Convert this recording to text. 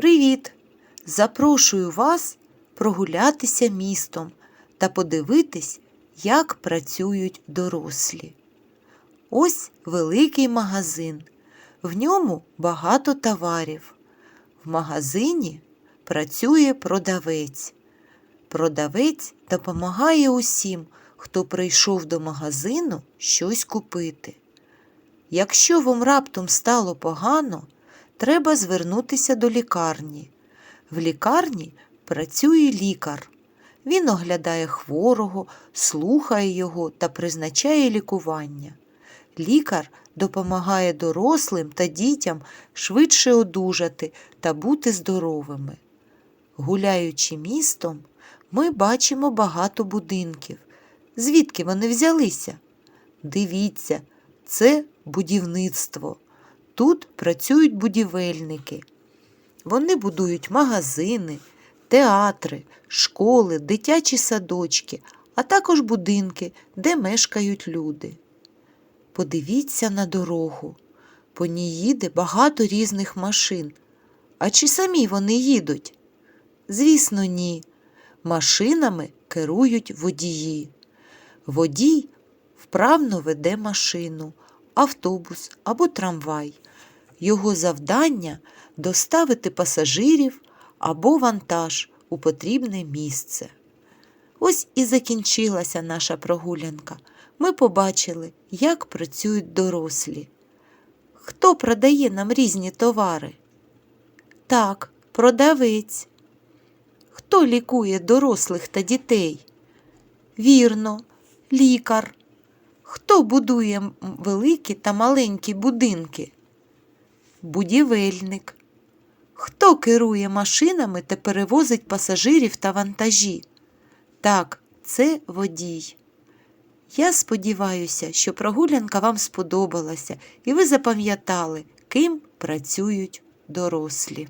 Привіт! Запрошую вас прогулятися містом та подивитись, як працюють дорослі. Ось великий магазин. В ньому багато товарів. В магазині працює продавець. Продавець допомагає усім, хто прийшов до магазину щось купити. Якщо вам раптом стало погано, треба звернутися до лікарні. В лікарні працює лікар. Він оглядає хворого, слухає його та призначає лікування. Лікар допомагає дорослим та дітям швидше одужати та бути здоровими. Гуляючи містом, ми бачимо багато будинків. Звідки вони взялися? Дивіться, це будівництво. Тут працюють будівельники. Вони будують магазини, театри, школи, дитячі садочки, а також будинки, де мешкають люди. Подивіться на дорогу. По ній їде багато різних машин. А чи самі вони їдуть? Звісно, ні. Машинами керують водії. Водій вправно веде машину, автобус або трамвай. Його завдання доставити пасажирів або вантаж у потрібне місце. Ось і закінчилася наша прогулянка. Ми побачили, як працюють дорослі. Хто продає нам різні товари? Так, продавець. Хто лікує дорослих та дітей? Вірно, лікар. Хто будує великі та маленькі будинки? Будівельник. Хто керує машинами та перевозить пасажирів та вантажі? Так, це водій. Я сподіваюся, що прогулянка вам сподобалася і ви запам'ятали, ким працюють дорослі.